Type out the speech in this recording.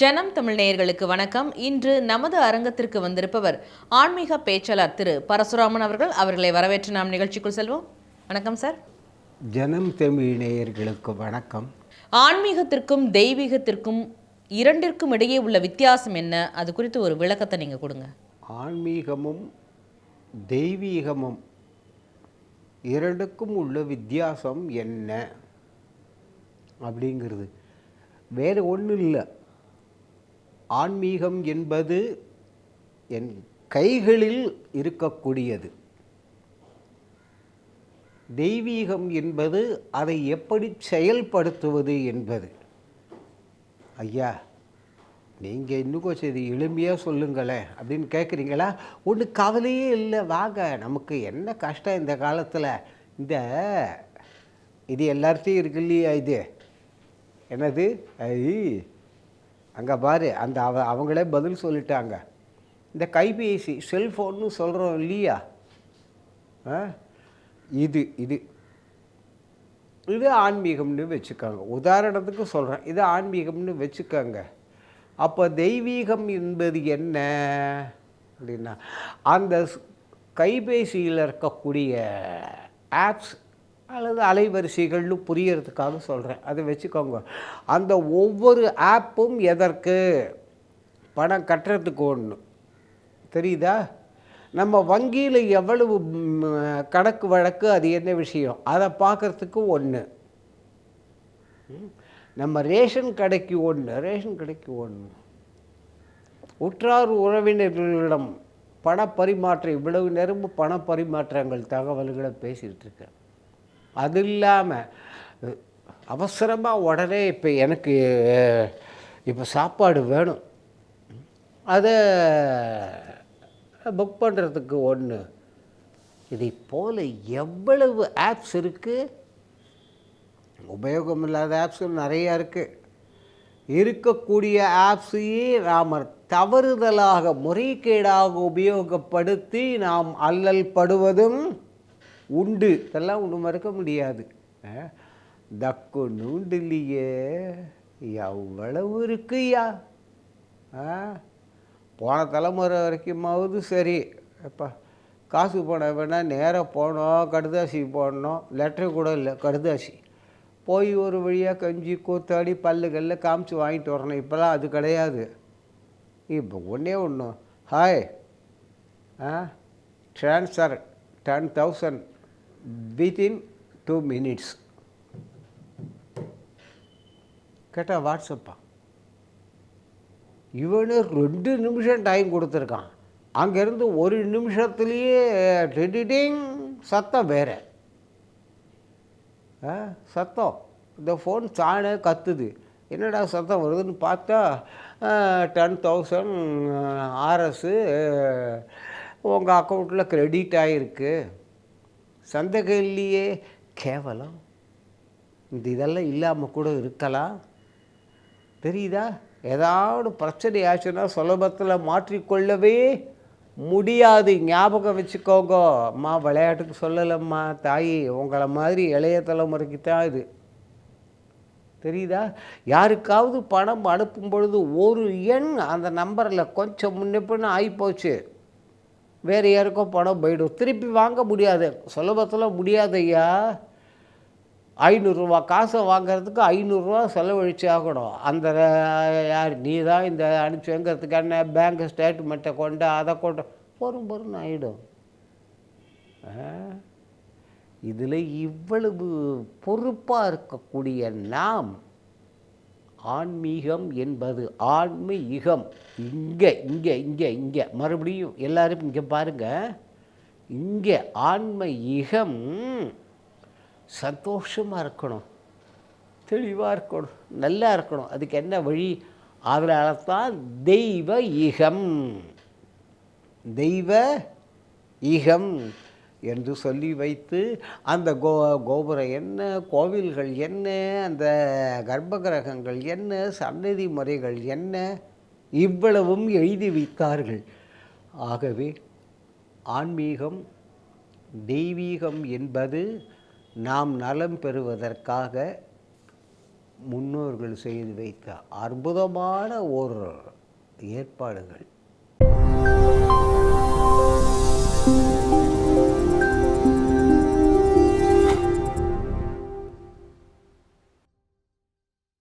ஜனம் தமிழ் நேயர்களுக்கு வணக்கம். இன்று நமது அரங்கத்திற்கு வந்திருப்பவர் ஆன்மீக பேச்சாளர் திரு பரசுராமன் அவர்கள். அவர்களை வரவேற்று நாம் நிகழ்ச்சிக்குள் செல்வோம். வணக்கம் சார். ஜனம் தமிழ் நேயர்களுக்கு வணக்கம். ஆன்மீகத்திற்கும் தெய்வீகத்திற்கும் இரண்டிற்கும் இடையே உள்ள வித்தியாசம் என்ன? அது குறித்து ஒரு விளக்கத்தை நீங்கள் கொடுங்க. ஆன்மீகமும் தெய்வீகமும் இரண்டுக்கும் உள்ள வித்தியாசம் என்ன? அப்படிங்கிறது. வேறு ஒன்றும் இல்லை. ஆன்மீகம் என்பது என் கைகளில் இருக்கக்கூடியது. தெய்வீகம் என்பது அதை எப்படி செயல்படுத்துவது என்பது. ஐயா நீங்கள் இன்னும் கொஞ்சம் இது எளிமையாக சொல்லுங்களேன் அப்படின்னு கேட்குறீங்களா ஒன்று கவலையே இல்லை. வாங்க நமக்கு என்ன கஷ்டம் இந்த காலத்தில்? இந்த இது எல்லார்த்தையும் இருக்கு இல்லையா இது? என்னது? ஐ அங்கே பாரு அந்த அவ அவங்களே பதில் சொல்லிட்டாங்க. இந்த கைபேசி செல்ஃபோன்னு சொல்கிறோம் இல்லையா? ஆ? இது இது. இது ஆன்மீகம்னு வச்சுக்கோங்க. உதாரணத்துக்கு சொல்கிறேன் இது ஆன்மீகம்னு வச்சுக்கோங்க. அப்போ தெய்வீகம் என்பது என்ன அப்படின்னா அந்த ஸ்- கைபேசியில் இருக்கக்கூடிய ஆப்ஸ் அல்லது அலைவரிசைகள்னு புரியறதுக்காக சொல்கிறேன் அதை வச்சுக்கோங்க. அந்த ஒவ்வொரு ஆப்பும் எதற்கு? பணம் கட்டுறதுக்கு ஒன்று தெரியுதா? நம்ம வங்கியில் எவ்வளவு கணக்கு வழக்கு அது என்ன விஷயம்? அதை பார்க்குறதுக்கு ஒன்று நம்ம ரேஷன் கடைக்கு ஒன்று ரேஷன் கடைக்கு ஒன்று உற்றார் உறவினர்களிடம் பண பரிமாற்றம் இவ்வளவு நேரம் பண பரிமாற்றங்கள் தகவல்களை பேசிகிட்டு இருக்கேன். அது இல்லாமல் அவசரமாக உடனே இப்போ எனக்கு இப்போ சாப்பாடு வேணும். அதை புக் பண்ணுறதுக்கு ஒன்று இதை போல் எவ்வளவு ஆப்ஸ் இருக்குது உபயோகம் இல்லாத ஆப்ஸும் நிறையா இருக்குது இருக்கக்கூடிய ஆப்ஸையே நாம் தவறுதலாக முறைகேடாக உபயோகப்படுத்தி நாம் அல்லல் படுவதும் உண்டு. இதெல்லாம் ஒன்று மறுக்க முடியாது. அஹ், தக்கு நூண்டிலேயே எவ்வளவு இருக்குயா? ஆ? போன தலைமுறை வரைக்குமாவது சரி. எப்பா காசு போன வேணா நேராக போனோம் கடுதாசி போடணும். லெட்ரு கூட இல்லை கடுதாசி. போய் ஒரு வழியாக கஞ்சி கூத்தாடி பல்லுகளில் காமிச்சு வாங்கிட்டு வரணும். இப்போலாம் அது கிடையாது. இப்போ ஒன்றே ஒன்று ஹாய் ஆ? Transfer ten thousand within two minutes கேட்டால் வாட்ஸ்அப்பா? இவனு ரெண்டு நிமிஷம் டைம் கொடுத்துருக்கான். அங்கேருந்து ஒரு நிமிஷத்துலேயே டிடிடிங் சத்தம் வேற. ஆ சத்தம். இந்த ஃபோன் சாணை கத்துது. என்னடா சத்தம் வருதுன்னு பார்த்தா டென் தௌசண்ட் ஆர்எஸ்ஸு உங்கள் அக்கௌண்ட்டில் க்ரெடிட் ஆகிருக்கு சந்தேகம் இல்லையே கேவலம். இந்த இதெல்லாம் இல்லாமல் கூட இருக்கலாம். தெரியுதா? ஏதாவது பிரச்சனை ஆச்சுன்னா சுலபத்தில் மாற்றிக்கொள்ளவே முடியாது. ஞாபகம் வச்சுக்கோங்க. அம்மா விளையாட்டுக்கு சொல்லலம்மா தாயி. உங்களை மாதிரி இளைய தலைமுறைக்கு தான் இது. தெரியுதா? யாருக்காவது பணம் அனுப்பும் பொழுது ஒரு எண் அந்த நம்பரில் கொஞ்சம் முன்னப்பின்னு ஆகிப்போச்சு வேறு யாருக்கோ பணம் போயிடும். திருப்பி வாங்க முடியாது. சுலபத்தில் முடியாது ஐயா ஐநூறுரூவா காசை வாங்கிறதுக்கு ஐநூறுரூவா செலவழிச்சு ஆகணும். அந்த யார் நீ தான் இந்த அனுப்பிச்சுங்கிறதுக்கு என்ன பேங்க் ஸ்டேட்மெண்ட்டை கொண்டு அதை கொண்டு பொறும் பொறுன்னு ஆகிடும் இதில் இவ்வளவு பொறுப்பாக இருக்கக்கூடிய நாம் ஆன்மீகம் என்பது ஆன்மீகம். இங்கே இங்கே இங்கே இங்கே. மறுபடியும் எல்லாரும் இங்கே பாருங்கள் இங்கே ஆன்ம இகம் சந்தோஷமாக இருக்கணும். தெளிவாக இருக்கணும். நல்லா இருக்கணும். அதுக்கு என்ன வழி? அதனால தான் தெய்வ ஈகம். தெய்வ ஈகம். என்று சொல்லி வைத்து அந்த கோ கோபுரம் என்ன கோவில்கள் என்ன அந்த கர்ப்பகிரகங்கள் என்ன சன்னதி முறைகள் என்ன இவ்வளவும் எழுதி வைத்தார்கள். ஆகவே ஆன்மீகம் தெய்வீகம் என்பது நாம் நலம் பெறுவதற்காக முன்னோர்கள் செய்து வைத்த அற்புதமான ஒரு ஏற்பாடுகள்.